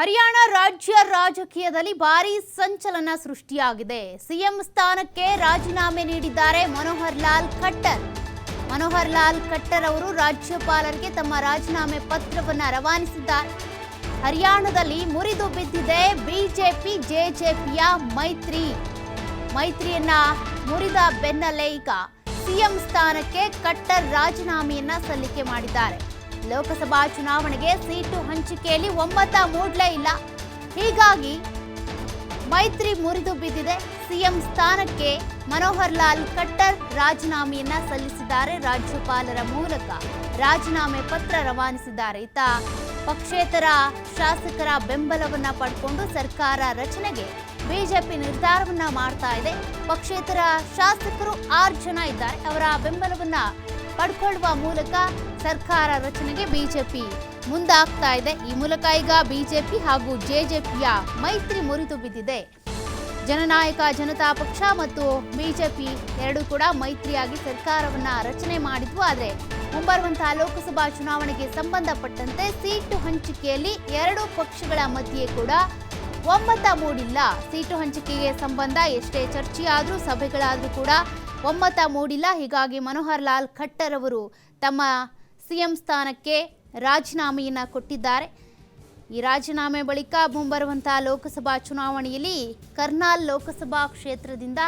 ಹರಿಯಾಣ ರಾಜ್ಯ ರಾಜಕೀಯದಲ್ಲಿ ಭಾರೀ ಸಂಚಲನ ಸೃಷ್ಟಿಯಾಗಿದೆ. ಸಿಎಂ ಸ್ಥಾನಕ್ಕೆ ರಾಜೀನಾಮೆ ನೀಡಿದ್ದಾರೆ ಮನೋಹರ್ ಲಾಲ್ ಖಟ್ಟರ್. ಮನೋಹರ್ ಲಾಲ್ ಖಟ್ಟರ್ ಅವರು ರಾಜ್ಯಪಾಲರಿಗೆ ತಮ್ಮ ರಾಜೀನಾಮೆ ಪತ್ರವನ್ನು ರವಾನಿಸಿದ್ದಾರೆ. ಹರಿಯಾಣದಲ್ಲಿ ಮುರಿದು ಬಿದ್ದಿದೆ ಬಿಜೆಪಿ ಜೆಜೆಪಿಯ ಮೈತ್ರಿ. ಮೈತ್ರಿಯನ್ನ ಮುರಿದ ಬೆನ್ನಲ್ಲೇ ಈಗ ಸಿಎಂ ಸ್ಥಾನಕ್ಕೆ ಕಟ್ಟರ್ ರಾಜೀನಾಮೆಯನ್ನ ಸಲ್ಲಿಕೆ ಮಾಡಿದ್ದಾರೆ. ಲೋಕಸಭಾ ಚುನಾವಣೆಗೆ ಸೀಟು ಹಂಚಿಕೆಯಲ್ಲಿ ಒಮ್ಮತ ಮೂಡ್ಲೇ ಇಲ್ಲ. ಹೀಗಾಗಿ ಮೈತ್ರಿ ಮುರಿದು ಬಿದ್ದಿದೆ. ಸಿಎಂ ಸ್ಥಾನಕ್ಕೆ ಮನೋಹರ್ ಲಾಲ್ ಖಟ್ಟರ್ ರಾಜೀನಾಮೆಯನ್ನ ಸಲ್ಲಿಸಿದ್ದಾರೆ ರಾಜ್ಯಪಾಲರ ಮೂಲಕ. ರಾಜೀನಾಮೆ ಪತ್ರ ರವಾನಿಸಿದ್ದಾರೆ. ಈತ ಪಕ್ಷೇತರ ಶಾಸಕರ ಬೆಂಬಲವನ್ನ ಪಡ್ಕೊಂಡು ಸರ್ಕಾರ ರಚನೆಗೆ ಬಿಜೆಪಿ ನಿರ್ಧಾರವನ್ನ ಮಾಡ್ತಾ ಇದೆ. ಪಕ್ಷೇತರ ಶಾಸಕರು ಆರು ಜನ ಇದ್ದಾರೆ. ಅವರ ಬೆಂಬಲವನ್ನ ಪಡ್ಕೊಳ್ಳುವ ಮೂಲಕ ಸರ್ಕಾರ ರಚನೆಗೆ ಬಿಜೆಪಿ ಮುಂದಾಗ್ತಾ ಇದೆ. ಈ ಮೂಲಕ ಈಗ ಬಿಜೆಪಿ ಹಾಗೂ ಜೆಜೆಪಿಯ ಮೈತ್ರಿ ಮುರಿದು ಬಿದ್ದಿದೆ. ಜನನಾಯಕ, ಜನತಾ ಪಕ್ಷ ಮತ್ತು ಬಿಜೆಪಿ ಎರಡೂ ಕೂಡ ಮೈತ್ರಿಯಾಗಿ ಸರ್ಕಾರವನ್ನ ರಚನೆ ಮಾಡಿದ್ವು. ಆದರೆ ಮುಂಬರುವಂತಹ ಲೋಕಸಭಾ ಚುನಾವಣೆಗೆ ಸಂಬಂಧಪಟ್ಟಂತೆ ಸೀಟು ಹಂಚಿಕೆಯಲ್ಲಿ ಎರಡೂ ಪಕ್ಷಗಳ ಮಧ್ಯೆ ಕೂಡ ಒಮ್ಮತ ಮೂಡಿಲ್ಲ. ಸೀಟು ಹಂಚಿಕೆಗೆ ಸಂಬಂಧ ಎಷ್ಟೇ ಚರ್ಚೆಯಾದರೂ ಸಭೆಗಳಾದರೂ ಕೂಡ ಒಮ್ಮತ ಮೂಡಿಲ್ಲ. ಹೀಗಾಗಿ ಮನೋಹರ್ ಲಾಲ್ ಖಟ್ಟರ್ ಅವರು ತಮ್ಮ ಸಿಎಂ ಸ್ಥಾನಕ್ಕೆ ರಾಜೀನಾಮೆಯನ್ನು ಕೊಟ್ಟಿದ್ದಾರೆ. ಈ ರಾಜೀನಾಮೆ ಬಳಿಕ ಮುಂಬರುವಂತಹ ಲೋಕಸಭಾ ಚುನಾವಣೆಯಲ್ಲಿ ಕರ್ನಾಲ್ ಲೋಕಸಭಾ ಕ್ಷೇತ್ರದಿಂದ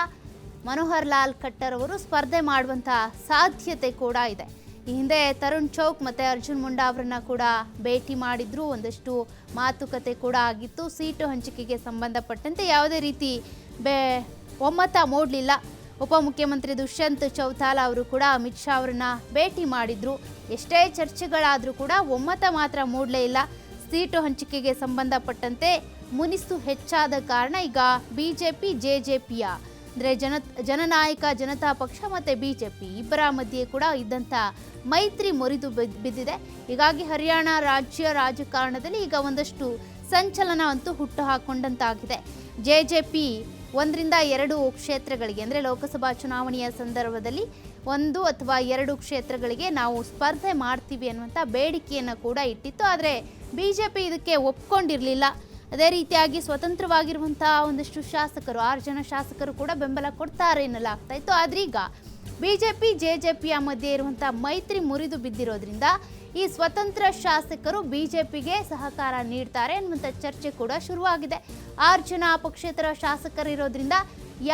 ಮನೋಹರ್ ಲಾಲ್ ಖಟ್ಟರ್ ಅವರು ಸ್ಪರ್ಧೆ ಮಾಡುವಂತಹ ಸಾಧ್ಯತೆ ಕೂಡ ಇದೆ. ಈ ಹಿಂದೆ ತರುಣ್ ಚೌಕ್ ಮತ್ತು ಅರ್ಜುನ್ ಮುಂಡಾ ಅವರನ್ನ ಕೂಡ ಭೇಟಿ ಮಾಡಿದ್ರು. ಒಂದಷ್ಟು ಮಾತುಕತೆ ಕೂಡ ಆಗಿತ್ತು. ಸೀಟು ಹಂಚಿಕೆಗೆ ಸಂಬಂಧಪಟ್ಟಂತೆ ಯಾವುದೇ ರೀತಿ ಬೆ ಒಮ್ಮತ ಮೂಡಲಿಲ್ಲ. ಉಪಮುಖ್ಯಮಂತ್ರಿ ದುಷ್ಯಂತ್ ಚೌತಾಲ ಅವರು ಕೂಡ ಅಮಿತ್ ಶಾ ಅವರನ್ನ ಭೇಟಿ ಮಾಡಿದ್ರು. ಎಷ್ಟೇ ಚರ್ಚೆಗಳಾದರೂ ಕೂಡ ಒಮ್ಮತ ಮಾತ್ರ ಮೂಡಲೇ ಇಲ್ಲ. ಸೀಟು ಹಂಚಿಕೆಗೆ ಸಂಬಂಧಪಟ್ಟಂತೆ ಮುನಿಸು ಹೆಚ್ಚಾದ ಕಾರಣ ಈಗ ಬಿಜೆಪಿ, ಜೆಜೆಪಿಯ ಅಂದರೆ ಜನ, ಜನನಾಯಕ, ಜನತಾ ಪಕ್ಷ ಮತ್ತು ಬಿಜೆಪಿ ಇಬ್ಬರ ಮಧ್ಯೆ ಕೂಡ ಇದ್ದಂಥ ಮೈತ್ರಿ ಮುರಿದು ಬಿದ್- ಬಿದ್ದಿದೆ. ಹೀಗಾಗಿ ಹರಿಯಾಣ ರಾಜ್ಯ ರಾಜಕಾರಣದಲ್ಲಿ ಈಗ ಒಂದಷ್ಟು ಸಂಚಲನ ಅಂತೂ ಹುಟ್ಟು ಹಾಕೊಂಡಂತಾಗಿದೆ ಪಿ ಒಂದರಿಂದ ಎರಡು ಕ್ಷೇತ್ರಗಳಿಗೆ ಅಂದರೆ ಲೋಕಸಭಾ ಚುನಾವಣೆಯ ಸಂದರ್ಭದಲ್ಲಿ ಒಂದು ಅಥವಾ ಎರಡು ಕ್ಷೇತ್ರಗಳಿಗೆ ನಾವು ಸ್ಪರ್ಧೆ ಮಾಡ್ತೀವಿ ಅನ್ನುವಂಥ ಬೇಡಿಕೆಯನ್ನು ಕೂಡ ಇಟ್ಟಿತ್ತು. ಆದರೆ ಬಿ ಜೆ ಪಿ ಇದಕ್ಕೆ ಒಪ್ಕೊಂಡಿರಲಿಲ್ಲ. ಅದೇ ರೀತಿಯಾಗಿ ಸ್ವತಂತ್ರವಾಗಿರುವಂತಹ ಒಂದಷ್ಟು ಶಾಸಕರು, ಆರು ಜನ ಶಾಸಕರು ಕೂಡ ಬೆಂಬಲ ಕೊಡ್ತಾರೆ ಎನ್ನಲಾಗ್ತಾ ಇತ್ತು. ಆದ್ರೀಗ BJP B J J J ಪಿಯ ಮಧ್ಯೆ ಇರುವಂತಹ ಮೈತ್ರಿ ಮುರಿದು ಬಿದ್ದಿರೋದ್ರಿಂದ ಈ ಸ್ವತಂತ್ರ ಶಾಸಕರು ಬಿಜೆಪಿಗೆ ಸಹಕಾರ ನೀಡ್ತಾರೆ ಅನ್ನುವಂಥ ಚರ್ಚೆ ಕೂಡ ಶುರುವಾಗಿದೆ. ಆರು ಜನ ಪಕ್ಷೇತರ ಶಾಸಕರಿರೋದ್ರಿಂದ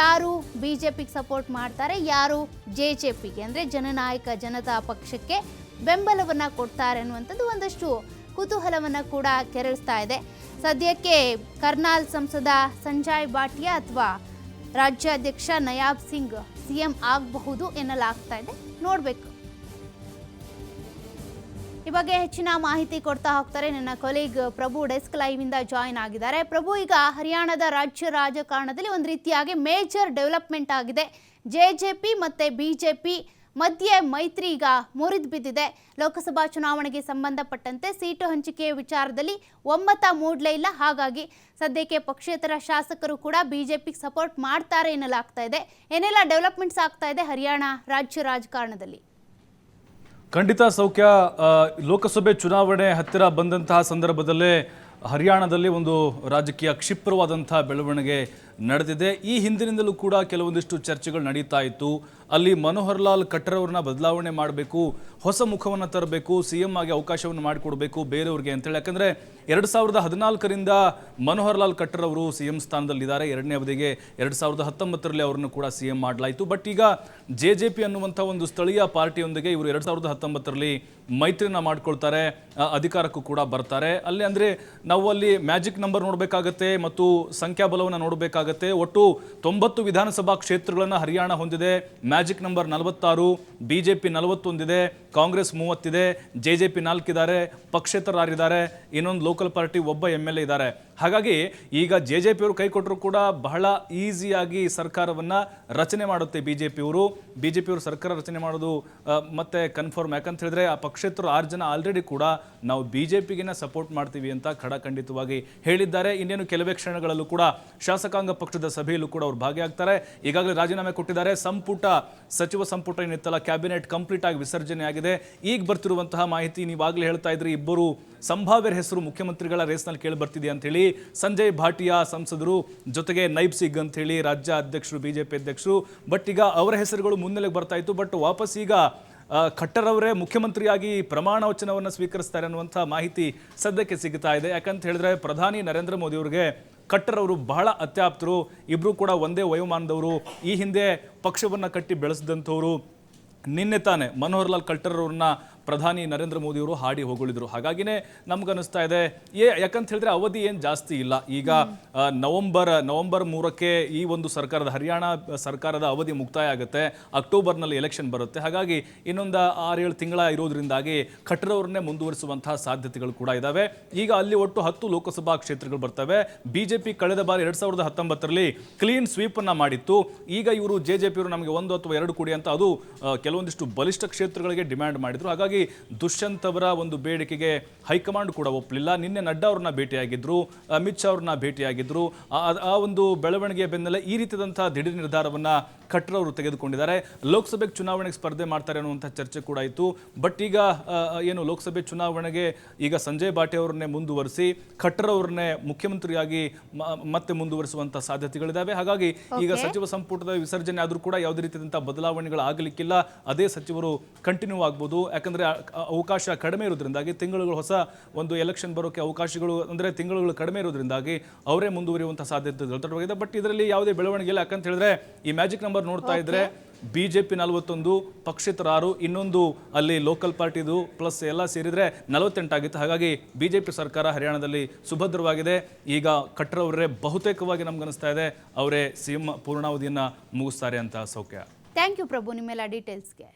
ಯಾರು ಬಿಜೆಪಿಗೆ ಸಪೋರ್ಟ್ ಮಾಡ್ತಾರೆ, ಯಾರು ಜೆ ಜೆ ಪಿಗೆ ಅಂದರೆ ಜನನಾಯಕ ಜನತಾ ಪಕ್ಷಕ್ಕೆ ಬೆಂಬಲವನ್ನು ಕೊಡ್ತಾರೆ ಅನ್ನುವಂಥದ್ದು ಒಂದಷ್ಟು ಕುತೂಹಲವನ್ನು ಕೂಡ ಕೆರಳಿಸ್ತಾ ಇದೆ. ಸದ್ಯಕ್ಕೆ ಕರ್ನಾಲ್ ಸಂಸದ ಸಂಜಯ್ ಭಾಟಿಯಾ ಅಥವಾ ರಾಜ್ಯಾಧ್ಯಕ್ಷ ನಯಾಬ್ ಸಿಂಗ್ ಸಿಎಂ ಆಗಬಹುದು ಎನ್ನಲಾಗ್ತಾ ಇದೆ. ನೋಡಬೇಕು. ಈ ಬಗ್ಗೆ ಹೆಚ್ಚಿನ ಮಾಹಿತಿ ಕೊಡ್ತಾ ಹೋಗ್ತಾರೆ ನನ್ನ ಕೊಲೀಗ್ ಪ್ರಭು ಡೆಸ್ಕ್ ಲೈವ್ ಇಂದ ಜಾಯಿನ್ ಆಗಿದ್ದಾರೆ. ಪ್ರಭು, ಈಗ ಹರಿಯಾಣದ ರಾಜ್ಯ ರಾಜಕಾರಣದಲ್ಲಿ ಒಂದು ರೀತಿಯಾಗಿ ಮೇಜರ್ ಡೆವಲಪ್ಮೆಂಟ್ ಆಗಿದೆ. ಜೆಜೆಪಿ ಮತ್ತೆ ಬಿಜೆಪಿ ಮಧ್ಯೆ ಮೈತ್ರಿ ಈಗ ಮುರಿದು ಬಿದ್ದಿದೆ. ಲೋಕಸಭಾ ಚುನಾವಣೆಗೆ ಸಂಬಂಧಪಟ್ಟಂತೆ ಸೀಟು ಹಂಚಿಕೆಯ ವಿಚಾರದಲ್ಲಿ ಒಮ್ಮತ ಮೂಡಲೇ ಇಲ್ಲ. ಹಾಗಾಗಿ ಸದ್ಯಕ್ಕೆ ಪಕ್ಷೇತರ ಶಾಸಕರು ಕೂಡ ಬಿಜೆಪಿಗೆ ಸಪೋರ್ಟ್ ಮಾಡ್ತಾರೆ ಎನ್ನಲಾಗ್ತಾ ಇದೆ. ಏನೆಲ್ಲ ಡೆವಲಪ್ಮೆಂಟ್ಸ್ ಆಗ್ತಾ ಇದೆ ಹರಿಯಾಣ ರಾಜ್ಯ ರಾಜಕಾರಣದಲ್ಲಿ? ಖಂಡಿತ ಸೌಖ್ಯ ಲೋಕಸಭೆ ಚುನಾವಣೆ ಹತ್ತಿರ ಬಂದಂತಹ ಸಂದರ್ಭದಲ್ಲೇ ಹರಿಯಾಣದಲ್ಲಿ ಒಂದು ರಾಜಕೀಯ ಕ್ಷಿಪ್ರವಾದಂಥ ಬೆಳವಣಿಗೆ ನಡೆದಿದೆ. ಈ ಹಿಂದಿನಿಂದಲೂ ಕೂಡ ಕೆಲವೊಂದಿಷ್ಟು ಚರ್ಚೆಗಳು ನಡೀತಾ ಇತ್ತು. ಅಲ್ಲಿ ಮನೋಹರ್ ಲಾಲ್ ಖಟ್ಟರ್ ಅವ್ರನ್ನ ಬದಲಾವಣೆ ಮಾಡಬೇಕು, ಹೊಸ ಮುಖವನ್ನು ತರಬೇಕು ಸಿ ಎಂ ಆಗಿ ಅವಕಾಶವನ್ನು ಮಾಡಿಕೊಡಬೇಕು ಬೇರೆಯವ್ರಿಗೆ ಅಂತೇಳಿ. ಯಾಕಂದರೆ ಎರಡು ಸಾವಿರದ ಹದಿನಾಲ್ಕರಿಂದ ಮನೋಹರ್ ಲಾಲ್ ಖಟ್ಟರ್ ಅವರು ಸಿ ಎಂ ಸ್ಥಾನದಲ್ಲಿದ್ದಾರೆ. ಎರಡನೇ ಅವಧಿಗೆ ಎರಡು ಸಾವಿರದ ಹತ್ತೊಂಬತ್ತರಲ್ಲಿ ಅವರನ್ನು ಕೂಡ ಸಿ ಎಂ ಮಾಡಲಾಯಿತು. ಬಟ್ ಈಗ ಜೆ ಜೆ ಪಿ ಅನ್ನುವಂಥ ಒಂದು ಸ್ಥಳೀಯ ಪಾರ್ಟಿಯೊಂದಿಗೆ ಇವರು ಎರಡು ಸಾವಿರದ ಹತ್ತೊಂಬತ್ತರಲ್ಲಿ ಮೈತ್ರಿನ ಮಾಡ್ಕೊಳ್ತಾರೆ ಅಧಿಕಾರಕ್ಕೂ ಕೂಡ ಬರ್ತಾರೆ. ಅಲ್ಲಿ ಅಂದರೆ ನಾವು ಅಲ್ಲಿ ಮ್ಯಾಜಿಕ್ ನಂಬರ್ ನೋಡಬೇಕಾಗತ್ತೆ ಮತ್ತು ಸಂಖ್ಯಾಬಲವನ್ನು ನೋಡಬೇಕಾಗತ್ತೆ. ಒಟ್ಟು ತೊಂಬತ್ತು ವಿಧಾನಸಭಾ ಕ್ಷೇತ್ರಗಳನ್ನು ಹರಿಯಾಣ ಹೊಂದಿದೆ. ಮ್ಯಾಜಿಕ್ ನಂಬರ್ ನಲವತ್ತಾರು ಬಿ ಜೆ ಪಿ ನಲವತ್ತೊಂದಿದೆ, ಕಾಂಗ್ರೆಸ್ ಮೂವತ್ತಿದೆ ಜೆ ಜೆ ಪಿ ನಾಲ್ಕಿದ್ದಾರೆ, ಪಕ್ಷೇತರರಿದ್ದಾರೆ, ಇನ್ನೊಂದು ಲೋಕಲ್ ಪಾರ್ಟಿ ಒಬ್ಬ ಎಂ ಎಲ್ ಎ ಇದ್ದಾರೆ. ಹಾಗಾಗಿ ಈಗ ಜೆ ಜೆ ಪಿಯವರು ಕೈ ಕೊಟ್ಟರು ಕೂಡ ಬಹಳ ಈಸಿಯಾಗಿ ಸರ್ಕಾರವನ್ನು ರಚನೆ ಮಾಡುತ್ತೆ ಬಿ ಜೆ ಪಿಯವರು ಬಿ ಜೆ ಪಿಯವರು ಸರ್ಕಾರ ರಚನೆ ಮಾಡೋದು ಮತ್ತೆ ಕನ್ಫರ್ಮ್. ಯಾಕಂತ ಹೇಳಿದ್ರೆ ಆ ಪಕ್ಷೇತರು ಆರು ಜನ ಆಲ್ರೆಡಿ ಕೂಡ ನಾವು ಬಿ ಜೆ ಪಿಗಿನ ಸಪೋರ್ಟ್ ಮಾಡ್ತೀವಿ ಅಂತ ಖಡಖಂಡಿತವಾಗಿ ಹೇಳಿದ್ದಾರೆ. ಇನ್ನೇನು ಕೆಲವೇ ಕ್ಷಣಗಳಲ್ಲೂ ಕೂಡ ಶಾಸಕಾಂಗ ಪಕ್ಷದ ಸಭೆಯಲ್ಲೂ ಕೂಡ ಅವರು ಭಾಗಿಯಾಗ್ತಾರೆ. ಈಗಾಗಲೇ ರಾಜೀನಾಮೆ ಕೊಟ್ಟಿದ್ದಾರೆ. ಸಂಪುಟ, ಸಚಿವ ಸಂಪುಟ ಏನಿತ್ತಲ್ಲ ಕ್ಯಾಬಿನೆಟ್ ಕಂಪ್ಲೀಟ್ ಆಗಿ ವಿಸರ್ಜನೆ ಆಗಿದೆ. ಈಗ ಬರ್ತಿರುವಂತಹ ಮಾಹಿತಿ ನೀವಾಗಲೇ ಹೇಳ್ತಾ ಇದ್ರಿ, ಇಬ್ಬರು ಸಂಭಾವ್ಯರ ಹೆಸರು ಮುಖ್ಯಮಂತ್ರಿಗಳ ರೇಸ್ನಲ್ಲಿ ಕೇಳಿ ಬರ್ತಿದೆ ಅಂತ ಹೇಳಿ ಸಂಜಯ್ ಭಾಟಿಯಾ ಸಂಸದರು ಜೊತೆಗೆ ನೈಬ್ ಸಿಗ್ ಅಂತ ಹೇಳಿ ರಾಜ್ಯ ಅಧ್ಯಕ್ಷರು, ಬಿಜೆಪಿ ಅಧ್ಯಕ್ಷರು. ಬಟ್ ಈಗ ಅವರ ಹೆಸರುಗಳು ಮುನ್ನೆಲೆಗೆ ಬರ್ತಾ ಇತ್ತು. ಬಟ್ ವಾಪಸ್ ಈಗ ಖಟ್ಟರ್ ಅವರೇ ಮುಖ್ಯಮಂತ್ರಿಯಾಗಿ ಪ್ರಮಾಣ ವಚನವನ್ನು ಸ್ವೀಕರಿಸ್ತಾರೆ ಅನ್ನುವಂಥ ಮಾಹಿತಿ ಸದ್ಯಕ್ಕೆ ಸಿಗ್ತಾ ಇದೆ. ಯಾಕಂತ ಹೇಳಿದ್ರೆ ಪ್ರಧಾನಿ ನರೇಂದ್ರ ಮೋದಿ ಅವರಿಗೆ ಖಟ್ಟರ್ ಅವರು ಬಹಳ ಅತ್ಯಾಪ್ತರು. ಇಬ್ಬರು ಕೂಡ ಒಂದೇ ವಯೋಮಾನದವರು. ಈ ಹಿಂದೆ ಪಕ್ಷವನ್ನು ಕಟ್ಟಿ ಬೆಳೆಸಿದಂಥವರು. ನಿನ್ನೆ ತಾನೇ ಮನೋಹರ್ ಲಾಲ್ ಖಟ್ಟರ್ ಅವ್ರನ್ನ ಪ್ರಧಾನಿ ನರೇಂದ್ರ ಮೋದಿಯವರು ಹಾಡಿ ಹೊಗಳಿದ್ರು. ಹಾಗಾಗಿನೇ ನಮ್ಗನಿಸ್ತಾ ಇದೆ, ಏ, ಯಾಕಂತ ಹೇಳಿದ್ರೆ ಅವಧಿ ಏನು ಜಾಸ್ತಿ ಇಲ್ಲ. ಈಗ ನವೆಂಬರ್ ನವೆಂಬರ್ ಮೂರಕ್ಕೆ ಈ ಒಂದು ಸರ್ಕಾರದ, ಹರಿಯಾಣ ಸರ್ಕಾರದ ಅವಧಿ ಮುಕ್ತಾಯ ಆಗುತ್ತೆ. ಅಕ್ಟೋಬರ್ನಲ್ಲಿ ಎಲೆಕ್ಷನ್ ಬರುತ್ತೆ. ಹಾಗಾಗಿ ಇನ್ನೊಂದು ಆರೇಳು ತಿಂಗಳ ಇರೋದ್ರಿಂದಾಗಿ ಖಟ್ಟರ್ ಅವ್ರನ್ನೇ ಮುಂದುವರಿಸುವಂತಹ ಸಾಧ್ಯತೆಗಳು ಕೂಡ ಇದಾವೆ. ಈಗ ಅಲ್ಲಿ ಒಟ್ಟು ಹತ್ತು ಲೋಕಸಭಾ ಕ್ಷೇತ್ರಗಳು ಬರ್ತವೆ. ಬಿಜೆಪಿ ಕಳೆದ ಬಾರಿ ಎರಡ್ ಸಾವಿರದ ಹತ್ತೊಂಬತ್ತರಲ್ಲಿ ಕ್ಲೀನ್ ಸ್ವೀಪ್ ಅನ್ನ ಮಾಡಿತ್ತು. ಈಗ ಇವರು ಜೆ ಜೆ ನಮಗೆ ಒಂದು ಅಥವಾ ಎರಡು ಕೋಡಿ ಅಂತ ಅದು ಕೆಲವೊಂದಿಷ್ಟು ಬಲಿಷ್ಠ ಕ್ಷೇತ್ರಗಳಿಗೆ ಡಿಮ್ಯಾಂಡ್ ಮಾಡಿದ್ರು. ಹಾಗಾಗಿ ದುಷ್ಯಂತ್ ಅವರ ಒಂದು ಬೇಡಿಕೆಗೆ ಹೈಕಮಾಂಡ್ ಕೂಡ ಒಪ್ಪಲಿಲ್ಲ. ನಿನ್ನೆ ನಡ್ಡಾ ಅವ್ರನ್ನ ಭೇಟಿಯಾಗಿದ್ರು ಅಮಿತ್ ಶಾ ಅವ್ರನ್ನ ಭೇಟಿಯಾಗಿದ್ರು. ಆ- ಒಂದು ಬೆಳವಣಿಗೆಯ ಬೆನ್ನಲ್ಲೇ ಈ ರೀತಿಯಾದಂಥ ದಿಢೀರ್ ನಿರ್ಧಾರವನ್ನ ಖಟ್ರ್ ಅವರು ತೆಗೆದುಕೊಂಡಿದ್ದಾರೆ. ಲೋಕಸಭೆ ಚುನಾವಣೆಗೆ ಸ್ಪರ್ಧೆ ಮಾಡ್ತಾರೆ ಅನ್ನುವಂಥ ಚರ್ಚೆ ಕೂಡ ಇತ್ತು ಬಟ್ ಈಗ ಏನು ಲೋಕಸಭೆ ಚುನಾವಣೆಗೆ ಈಗ ಸಂಜಯ್ ಬಾಟೆ ಅವರನ್ನೇ ಮುಂದುವರಿಸಿ ಖಟ್ರ್ ಅವ್ರನ್ನೇ ಮುಖ್ಯಮಂತ್ರಿಯಾಗಿ ಮತ್ತೆ ಮುಂದುವರಿಸುವಂಥ ಸಾಧ್ಯತೆಗಳಿದ್ದಾವೆ ಹಾಗಾಗಿ ಈಗ ಸಚಿವ ಸಂಪುಟದ ವಿಸರ್ಜನೆ ಆದರೂ ಕೂಡ ಯಾವುದೇ ರೀತಿಯಾದಂಥ ಬದಲಾವಣೆಗಳು ಆಗಲಿಕ್ಕಿಲ್ಲ ಅದೇ ಸಚಿವರು ಕಂಟಿನ್ಯೂ ಆಗ್ಬೋದು. ಯಾಕಂದ್ರೆ ಅವಕಾಶ ಕಡಿಮೆ ಇರೋದ್ರಿಂದಾಗಿ ತಿಂಗಳುಗಳು ಹೊಸ ಒಂದು ಎಲೆಕ್ಷನ್ ಬರೋಕ್ಕೆ ಅವಕಾಶಗಳು ಅಂದರೆ ತಿಂಗಳುಗಳು ಕಡಿಮೆ ಇರೋದ್ರಿಂದಾಗಿ ಅವರೇ ಮುಂದುವರಿಯುವಂಥ ಸಾಧ್ಯತೆಗಳು ದೊಡ್ಡವಾಗಿದೆ ಬಟ್ ಇದರಲ್ಲಿ ಯಾವುದೇ ಬೆಳವಣಿಗೆ ಇಲ್ಲ. ಯಾಕಂತ ಹೇಳಿದ್ರೆ ಈ ಮ್ಯಾಜಿಕ್ ನಂಬರ್ ನೋಡ್ತಾ ಇದ್ರೆ ಬಿ ಜೆ ಪಿ ನಲವತ್ತೊಂದು ಪಕ್ಷೇತರ ಆರು ಇನ್ನೊಂದು ಅಲ್ಲಿ ಲೋಕಲ್ ಪಾರ್ಟಿದು ಪ್ಲಸ್ ಎಲ್ಲ ಸೇರಿದ್ರೆ ನಲವತ್ತೆಂಟಾಗಿತ್ತು. ಹಾಗಾಗಿ ಬಿ ಜೆ ಪಿ ಸರ್ಕಾರ ಹರಿಯಾಣದಲ್ಲಿ ಸುಭದ್ರವಾಗಿದೆ. ಈಗ ಖಟ್ರ್ ಅವರೇ ಬಹುತೇಕವಾಗಿ ನಮ್ಗನಿಸ್ತಾ ಇದೆ. ಅವರೇ ಸಿಎಂ ಪೂರ್ಣಾವಧಿಯನ್ನು ಮುಗಿಸ್ತಾರೆ ಅಂತ ಸೌಖ್ಯ. Thank you Prabhu. ನಿಮ್ಮೆಲ್ಲ ಡೀಟೇಲ್ಸ್ಗೆ